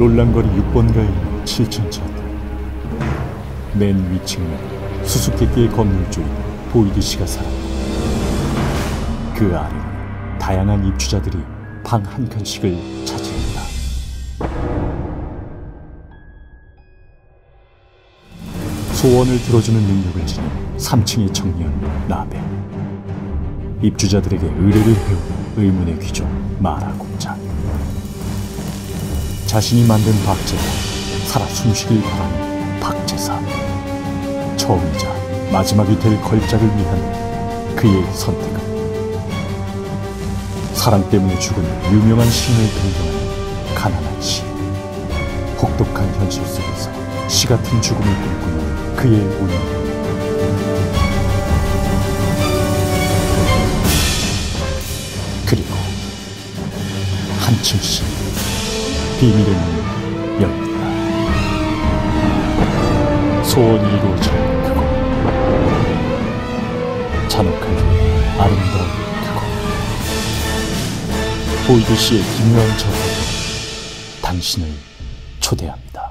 롤랑거리 6번가에 있는 7층차다. 맨 위층은 수수께끼의 건물주인 보이드 씨가 살았다. 그 아래는 다양한 입주자들이 방 한 칸씩을 차지했다. 소원을 들어주는 능력을 지닌 3층의 청년 라벨. 입주자들에게 의뢰를 해오는 의문의 귀족 마라 공장. 자신이 만든 박제가 살아 숨쉬길 바라는 박제사. 처음이자 마지막이 될 걸작을 위한 그의 선택은 사랑 때문에 죽은 유명한 시인을 동경하는 가난한 시. 혹독한 현실 속에서 시 같은 죽음을 꿈꾸는 그의 운명. 그리고 한층씩 문이 열린다. 소원이 이루어질 그곳. 잔혹하게 아름다운 그곳. 보이드 씨의 기묘한 저도 당신을 초대합니다.